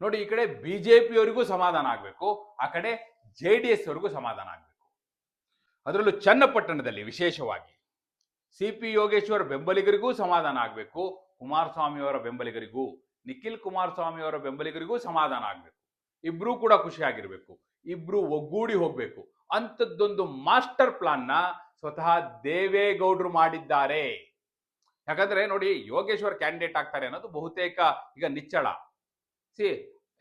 ನೋಡಿ, ಈ ಕಡೆ ಬಿಜೆಪಿಯವರಿಗೂ ಸಮಾಧಾನ ಆಗಬೇಕು, ಆ ಕಡೆ ಜೆ ಡಿ ಎಸ್ ಅವರಿಗೂ ಸಮಾಧಾನ ಆಗಬೇಕು. ಅದರಲ್ಲೂ ಚನ್ನಪಟ್ಟಣದಲ್ಲಿ ವಿಶೇಷವಾಗಿ ಸಿ ಪಿ ಯೋಗೇಶ್ವರ್ ಬೆಂಬಲಿಗರಿಗೂ ಸಮಾಧಾನ ಆಗಬೇಕು, ಕುಮಾರಸ್ವಾಮಿಯವರ ಬೆಂಬಲಿಗರಿಗೂ, ನಿಖಿಲ್ ಕುಮಾರಸ್ವಾಮಿಯವರ ಬೆಂಬಲಿಗರಿಗೂ ಸಮಾಧಾನ ಆಗಬೇಕು. ಇಬ್ಬರೂ ಕೂಡ ಖುಷಿಯಾಗಿರಬೇಕು, ಇಬ್ರು ಒಗ್ಗೂಡಿ ಹೋಗಬೇಕು. ಅಂಥದ್ದೊಂದು ಮಾಸ್ಟರ್ ಪ್ಲಾನ್ನ ಸ್ವತಃ ದೇವೇಗೌಡರು ಮಾಡಿದ್ದಾರೆ. ಯಾಕಂದ್ರೆ ನೋಡಿ, ಯೋಗೇಶ್ವರ್ ಕ್ಯಾಂಡಿಡೇಟ್ ಆಗ್ತಾರೆ ಅನ್ನೋದು ಬಹುತೇಕ ಈಗ ನಿಚ್ಚಳ. ಸಿ,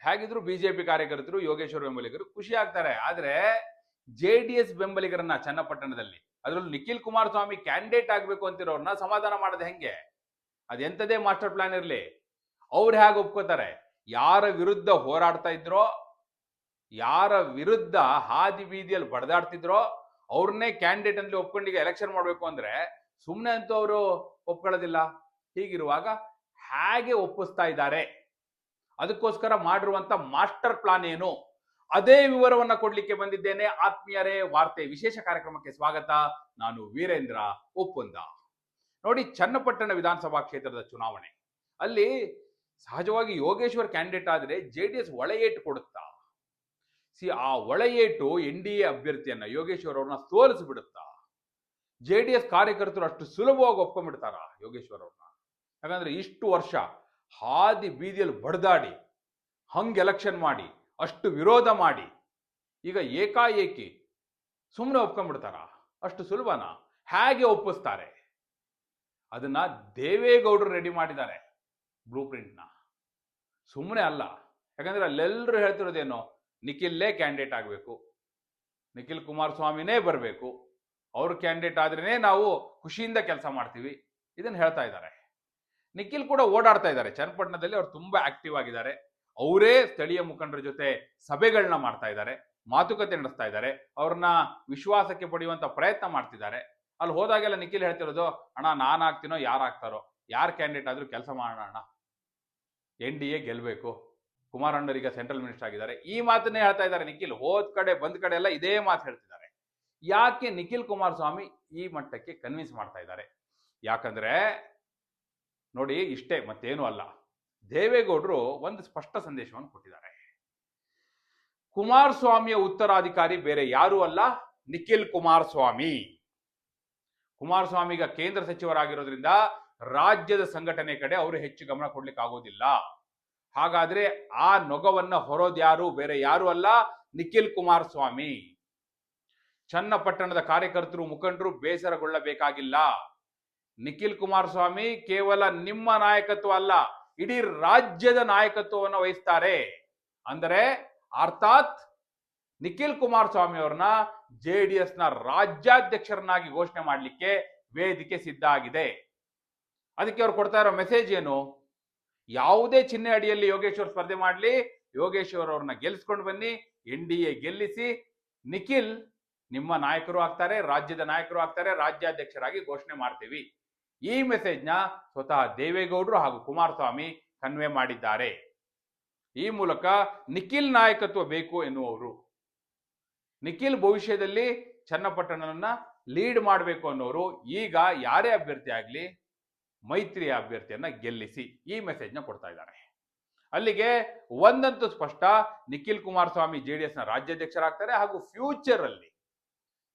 ಹೇಗಿದ್ರು ಬಿಜೆಪಿ ಕಾರ್ಯಕರ್ತರು, ಯೋಗೇಶ್ವರ್ ಬೆಂಬಲಿಗರು ಖುಷಿ ಆಗ್ತಾರೆ. ಆದ್ರೆ ಜೆ ಡಿ ಎಸ್ ಬೆಂಬಲಿಗರನ್ನ ಚನ್ನಪಟ್ಟಣದಲ್ಲಿ, ಅದರಲ್ಲೂ ನಿಖಿಲ್ ಕುಮಾರಸ್ವಾಮಿ ಕ್ಯಾಂಡಿಡೇಟ್ ಆಗ್ಬೇಕು ಅಂತಿರೋರ್ನ ಸಮಾಧಾನ ಮಾಡೋದು ಹೆಂಗೆ? ಅದೆಂಥದೇ ಮಾಸ್ಟರ್ ಪ್ಲಾನ್ ಇರಲಿ. ಅವ್ರು ಹೇಗೆ ಒಪ್ಕೋತಾರೆ? ಯಾರ ವಿರುದ್ಧ ಹೋರಾಡ್ತಾ ಇದ್ರೋ, ಯಾರ ವಿರುದ್ಧ ಹಾದಿ ಬೀದಿಯಲ್ಲಿ ಬಡದಾಡ್ತಿದ್ರೋ ಅವ್ರನ್ನೇ ಕ್ಯಾಂಡಿಡೇಟ್ ಅಂತ ಒಪ್ಕೊಂಡಿಗೆ ಎಲೆಕ್ಷನ್ ಮಾಡಬೇಕು ಅಂದ್ರೆ ಸುಮ್ಮನೆ ಅಂತೂ ಅವರು ಒಪ್ಕೊಳ್ಳೋದಿಲ್ಲ. ಹೀಗಿರುವಾಗ ಹೇಗೆ ಒಪ್ಪಿಸ್ತಾ ಇದ್ದಾರೆ? ಅದಕ್ಕೋಸ್ಕರ ಮಾಡಿರುವಂತ ಮಾಸ್ಟರ್ ಪ್ಲಾನ್ ಏನು? ಅದೇ ವಿವರವನ್ನ ಕೊಡ್ಲಿಕ್ಕೆ ಬಂದಿದ್ದೇನೆ. ಆತ್ಮೀಯರೇ, ವಾರ್ತೆ ವಿಶೇಷ ಕಾರ್ಯಕ್ರಮಕ್ಕೆ ಸ್ವಾಗತ. ನಾನು ವೀರೇಂದ್ರ ಒಪ್ಪಂದ. ನೋಡಿ, ಚನ್ನಪಟ್ಟಣ ವಿಧಾನಸಭಾ ಕ್ಷೇತ್ರದ ಚುನಾವಣೆ. ಅಲ್ಲಿ ಸಹಜವಾಗಿ ಯೋಗೇಶ್ವರ್ ಕ್ಯಾಂಡಿಡೇಟ್ ಆದ್ರೆ ಜೆ ಡಿ ಎಸ್ ಒಳೆಯೇಟು ಕೊಡುತ್ತಾ? ಸಿ, ಆ ಒಳೆಯೇಟು ಎನ್ ಡಿ ಎ ಅಭ್ಯರ್ಥಿಯನ್ನ ಯೋಗೇಶ್ವರ್ ಅವ್ರನ್ನ ಸೋಲಿಸಿಬಿಡುತ್ತಾ? ಜೆ ಡಿ ಎಸ್ ಕಾರ್ಯಕರ್ತರು ಅಷ್ಟು ಸುಲಭವಾಗಿ ಒಪ್ಕೊಂಡ್ಬಿಡ್ತಾರ ಯೋಗೇಶ್ವರ್ ಅವ್ರನ್ನ? ಯಾಕಂದ್ರೆ ಇಷ್ಟು ವರ್ಷ ಹಾದಿ ಬೀದಿಯಲ್ಲಿ ಬಡ್ದಾಡಿ, ಹಂಗೆ ಎಲೆಕ್ಷನ್ ಮಾಡಿ, ಅಷ್ಟು ವಿರೋಧ ಮಾಡಿ, ಈಗ ಏಕಾಏಕಿ ಸುಮ್ಮನೆ ಒಪ್ಕೊಂಡ್ಬಿಡ್ತಾರ? ಅಷ್ಟು ಸುಲಭನ? ಹೇಗೆ ಒಪ್ಪಿಸ್ತಾರೆ? ಅದನ್ನ ದೇವೇಗೌಡರು ರೆಡಿ ಮಾಡಿದ್ದಾರೆ ಬ್ಲೂ ಪ್ರಿಂಟ್ನ ಸುಮ್ಮನೆ ಅಲ್ಲ. ಯಾಕಂದ್ರೆ ಅಲ್ಲೆಲ್ಲರೂ ಹೇಳ್ತಿರೋದೇನು? ನಿಖಿಲ್ಲೇ ಕ್ಯಾಂಡಿಡೇಟ್ ಆಗಬೇಕು. ನಿಖಿಲ್ ಕುಮಾರಸ್ವಾಮಿನೇ ಬರಬೇಕು. ಅವ್ರು ಕ್ಯಾಂಡಿಡೇಟ್ ಆದ್ರೇನೆ ನಾವು ಖುಷಿಯಿಂದ ಕೆಲಸ ಮಾಡ್ತೀವಿ. ಇದನ್ನು ಹೇಳ್ತಾ ಇದ್ದಾರೆ. ನಿಖಿಲ್ ಕೂಡ ಓಡಾಡ್ತಾ ಇದ್ದಾರೆ. ಚನ್ನಪಟ್ಟಣದಲ್ಲಿ ಅವ್ರು ತುಂಬಾ ಆಕ್ಟಿವ್ ಆಗಿದ್ದಾರೆ. ಅವರೇ ಸ್ಥಳೀಯ ಮುಖಂಡರ ಜೊತೆ ಸಭೆಗಳನ್ನ ಮಾಡ್ತಾ ಇದ್ದಾರೆ. ಮಾತುಕತೆ ನಡೆಸ್ತಾ ಇದ್ದಾರೆ. ಅವ್ರನ್ನ ವಿಶ್ವಾಸಕ್ಕೆ ಪಡೆಯುವಂತ ಪ್ರಯತ್ನ ಮಾಡ್ತಿದ್ದಾರೆ. ಅಲ್ಲಿ ಹೋದಾಗೆಲ್ಲ ನಿಖಿಲ್ ಹೇಳ್ತಿರೋದು, ಅಣ್ಣ, ನಾನು ಆಗ್ತೀನೋ ಯಾರು ಆಗ್ತಾರೋ ಯಾರು ಕ್ಯಾಂಡಿಡೇಟ್ ಆದ್ರೂ ಕೆಲಸ ಮಾಡೋಣ ಅಣ್ಣ. ಎನ್ ಡಿ ಎ ಗೆಲ್ಬೇಕು. ಕುಮಾರಣ್ಣರೀಗ ಸೆಂಟ್ರಲ್ ಮಿನಿಸ್ಟರ್ ಆಗಿದ್ದಾರೆ. ಈ ಮಾತನ್ನೇ ಹೇಳ್ತಾ ಇದ್ದಾರೆ ನಿಖಿಲ್. ಹೋದ್ ಕಡೆ, ಬಂದ್ ಕಡೆ ಎಲ್ಲ ಇದೇ ಮಾತು ಹೇಳ್ತಿದ್ದಾರೆ. ಯಾಕೆ ನಿಖಿಲ್ ಕುಮಾರಸ್ವಾಮಿ ಈ ಮಟ್ಟಕ್ಕೆ ಕನ್ವಿನ್ಸ್ ಮಾಡ್ತಾ ಇದ್ದಾರೆ? ಯಾಕಂದ್ರೆ ನೋಡಿ, ಇಷ್ಟೇ, ಮತ್ತೇನೂ ಅಲ್ಲ. ದೇವೇಗೌಡರು ಒಂದು ಸ್ಪಷ್ಟ ಸಂದೇಶವನ್ನು ಕೊಟ್ಟಿದ್ದಾರೆ. ಕುಮಾರಸ್ವಾಮಿಯ ಉತ್ತರಾಧಿಕಾರಿ ಬೇರೆ ಯಾರೂ ಅಲ್ಲ, ನಿಖಿಲ್ ಕುಮಾರಸ್ವಾಮಿ. ಕುಮಾರಸ್ವಾಮಿಗ ಕೇಂದ್ರ ಸಚಿವರಾಗಿರೋದ್ರಿಂದ ರಾಜ್ಯದ ಸಂಘಟನೆ ಕಡೆ ಅವರು ಹೆಚ್ಚು ಗಮನ ಕೊಡ್ಲಿಕ್ಕೆ ಆಗೋದಿಲ್ಲ. ಹಾಗಾದ್ರೆ ಆ ನೊಗವನ್ನ ಹೊರೋದ್ಯಾರು ಬೇರೆ ಯಾರು ಅಲ್ಲ, ನಿಖಿಲ್ ಕುಮಾರಸ್ವಾಮಿ. ಚನ್ನಪಟ್ಟಣದ ಕಾರ್ಯಕರ್ತರು, ಮುಖಂಡರು ಬೇಸರಗೊಳ್ಳಬೇಕಾಗಿಲ್ಲ. ನಿಖಿಲ್ ಕುಮಾರಸ್ವಾಮಿ ಕೇವಲ ನಿಮ್ಮ ನಾಯಕತ್ವ ಅಲ್ಲ, ಇಡೀ ರಾಜ್ಯದ ನಾಯಕತ್ವವನ್ನು ವಹಿಸ್ತಾರೆ. ಅಂದರೆ ಅರ್ಥಾತ್ ನಿಖಿಲ್ ಕುಮಾರಸ್ವಾಮಿ ಅವ್ರನ್ನ ಜೆ ಡಿ ಎಸ್ನ ರಾಜ್ಯಾಧ್ಯಕ್ಷರನ್ನಾಗಿ ಘೋಷಣೆ ಮಾಡಲಿಕ್ಕೆ ವೇದಿಕೆ ಸಿದ್ಧ ಆಗಿದೆ. ಅದಕ್ಕೆ ಅವ್ರು ಕೊಡ್ತಾ ಇರೋ ಮೆಸೇಜ್ ಏನು? ಯಾವುದೇ ಚಿಹ್ನೆ ಅಡಿಯಲ್ಲಿ ಯೋಗೇಶ್ವರ್ ಸ್ಪರ್ಧೆ ಮಾಡಲಿ ಯೋಗೇಶ್ವರ್ ಅವ್ರನ್ನ ಗೆಲ್ಲಿಸ್ಕೊಂಡು ಬನ್ನಿ, ಎನ್ ಡಿ ಎ ಗೆಲ್ಲಿಸಿ, ನಿಖಿಲ್ ನಿಮ್ಮ ನಾಯಕರು ಆಗ್ತಾರೆ, ರಾಜ್ಯದ ನಾಯಕರು ಆಗ್ತಾರೆ, ರಾಜ್ಯಾಧ್ಯಕ್ಷರಾಗಿ ಘೋಷಣೆ ಮಾಡ್ತೀವಿ. ಈ ಮೆಸೇಜ್ನ ಸ್ವತಃ ದೇವೇಗೌಡರು ಹಾಗೂ ಕುಮಾರಸ್ವಾಮಿ ಕನ್ವೆ ಮಾಡಿದ್ದಾರೆ. ಈ ಮೂಲಕ ನಿಖಿಲ್ ನಾಯಕತ್ವ ಬೇಕು ಎನ್ನುವರು ನಿಖಿಲ್ ಭವಿಷ್ಯದಲ್ಲಿ ಚನ್ನಪಟ್ಟಣನನ್ನ ಲೀಡ್ ಮಾಡಬೇಕು ಅನ್ನೋರು ಈಗ ಯಾರೇ ಅಭ್ಯರ್ಥಿ ಆಗಲಿ ಮೈತ್ರಿಯ ಅಭ್ಯರ್ಥಿಯನ್ನ ಗೆಲ್ಲಿಸಿ ಈ ಮೆಸೇಜ್ನ ಕೊಡ್ತಾ ಇದ್ದಾರೆ. ಅಲ್ಲಿಗೆ ಒಂದಂತೂ ಸ್ಪಷ್ಟ, ನಿಖಿಲ್ ಕುಮಾರಸ್ವಾಮಿ ಜೆ ಡಿ ಎಸ್ನ ರಾಜ್ಯಾಧ್ಯಕ್ಷರಾಗ್ತಾರೆ ಹಾಗೂ ಫ್ಯೂಚರ್ ಅಲ್ಲಿ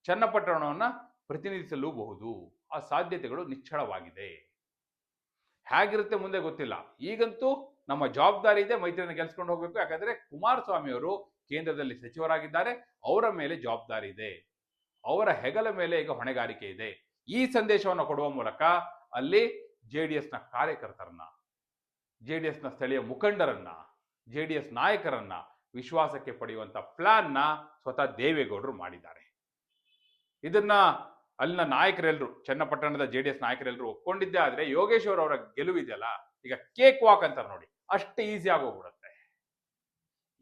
ಚನ್ನಪಟ್ಟಣವನ್ನ ಪ್ರತಿನಿಧಿಸಲೂಬಹುದು. ಆ ಸಾಧ್ಯತೆಗಳು ನಿಚ್ಚಳವಾಗಿದೆ. ಹೇಗಿರುತ್ತೆ ಮುಂದೆ ಗೊತ್ತಿಲ್ಲ. ಈಗಂತೂ ನಮ್ಮ ಜವಾಬ್ದಾರಿ ಇದೆ ಮೈತ್ರಿಯನ್ನು ಗೆಲ್ಸ್ಕೊಂಡು ಹೋಗ್ಬೇಕು. ಯಾಕಂದ್ರೆ ಕುಮಾರಸ್ವಾಮಿ ಅವರು ಕೇಂದ್ರದಲ್ಲಿ ಸಚಿವರಾಗಿದ್ದಾರೆ. ಅವರ ಮೇಲೆ ಜವಾಬ್ದಾರಿ ಇದೆ. ಅವರ ಹೆಗಲ ಮೇಲೆ ಈಗ ಹೊಣೆಗಾರಿಕೆ ಇದೆ. ಈ ಸಂದೇಶವನ್ನು ಕೊಡುವ ಮೂಲಕ ಅಲ್ಲಿ ಜೆ ಡಿ ಎಸ್ನ ಕಾರ್ಯಕರ್ತರನ್ನ ಜೆ ಡಿ ಎಸ್ನ ಸ್ಥಳೀಯ ಮುಖಂಡರನ್ನ ಜೆ ಡಿ ಎಸ್ ನಾಯಕರನ್ನ ವಿಶ್ವಾಸಕ್ಕೆ ಪಡೆಯುವಂತ ಪ್ಲಾನ್ನ ಸ್ವತಃ ದೇವೇಗೌಡರು ಮಾಡಿದ್ದಾರೆ. ಇದನ್ನ ಅಲ್ಲಿನ ನಾಯಕರೆಲ್ಲರೂ ಚನ್ನಪಟ್ಟಣದ ಜೆ ಡಿ ಎಸ್ ನಾಯಕರೆಲ್ಲರೂ ಒಪ್ಕೊಂಡಿದ್ದೆ ಆದ್ರೆ ಯೋಗೇಶ್ವರ್ ಅವರ ಗೆಲುವಿದೆಯಲ್ಲ ಈಗ ಕೇಕ್ ವಾಕ್ ಅಂತಾರೆ ನೋಡಿ, ಅಷ್ಟು ಈಸಿ ಆಗೋಗ್ಬಿಡುತ್ತೆ.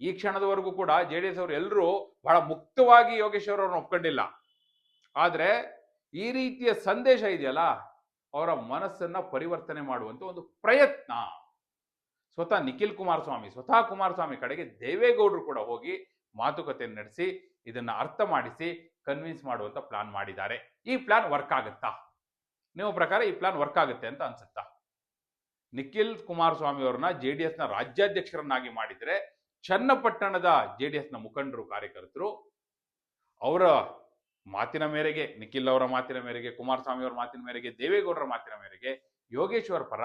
ಈ ಕ್ಷಣದವರೆಗೂ ಕೂಡ ಜೆ ಡಿ ಎಸ್ ಅವರು ಎಲ್ಲರೂ ಬಹಳ ಮುಕ್ತವಾಗಿ ಯೋಗೇಶ್ವರ್ ಅವ್ರನ್ನ ಒಪ್ಕೊಂಡಿಲ್ಲ. ಆದ್ರೆ ಈ ರೀತಿಯ ಸಂದೇಶ ಇದೆಯಲ್ಲ, ಅವರ ಮನಸ್ಸನ್ನ ಪರಿವರ್ತನೆ ಮಾಡುವಂತ ಒಂದು ಪ್ರಯತ್ನ. ಸ್ವತಃ ನಿಖಿಲ್ ಕುಮಾರಸ್ವಾಮಿ, ಸ್ವತಃ ಕುಮಾರಸ್ವಾಮಿ ಕಡೆಗೆ ದೇವೇಗೌಡರು ಕೂಡ ಹೋಗಿ ಮಾತುಕತೆ ನಡೆಸಿ, ಇದನ್ನ ಅರ್ಥ ಮಾಡಿಸಿ ಕನ್ವಿನ್ಸ್ ಮಾಡುವಂತ ಪ್ಲಾನ್ ಮಾಡಿದ್ದಾರೆ. ಈ ಪ್ಲಾನ್ ವರ್ಕ್ ಆಗುತ್ತಾ? ನಿಮ್ಮ ಪ್ರಕಾರ ಈ ಪ್ಲಾನ್ ವರ್ಕ್ ಆಗುತ್ತೆ ಅಂತ ಅನ್ಸುತ್ತಾ? ನಿಖಿಲ್ ಕುಮಾರಸ್ವಾಮಿ ಅವರನ್ನ ಜೆ ಡಿ ಎಸ್ನ ರಾಜ್ಯಾಧ್ಯಕ್ಷರನ್ನಾಗಿ ಮಾಡಿದರೆ ಚನ್ನಪಟ್ಟಣದ ಜೆ ಡಿ ಎಸ್ನ ಮುಖಂಡರು, ಕಾರ್ಯಕರ್ತರು ಅವರ ಮಾತಿನ ಮೇರೆಗೆ, ನಿಖಿಲ್ ಅವರ ಮಾತಿನ ಮೇರೆಗೆ, ಕುಮಾರಸ್ವಾಮಿ ಅವರ ಮಾತಿನ ಮೇರೆಗೆ, ದೇವೇಗೌಡರ ಮಾತಿನ ಮೇರೆಗೆ ಯೋಗೇಶ್ವರ್ ಪರ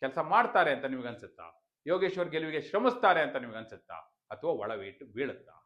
ಕೆಲಸ ಮಾಡ್ತಾರೆ ಅಂತ ನಿಮ್ಗೆ ಅನ್ಸುತ್ತಾ? ಯೋಗೇಶ್ವರ್ ಗೆಲುವಿಗೆ ಶ್ರಮಿಸ್ತಾರೆ ಅಂತ ನಿಮ್ಗೆ ಅನ್ಸುತ್ತಾ? ಅಥವಾ ಒಳವೇಟು ಬೀಳುತ್ತಾ?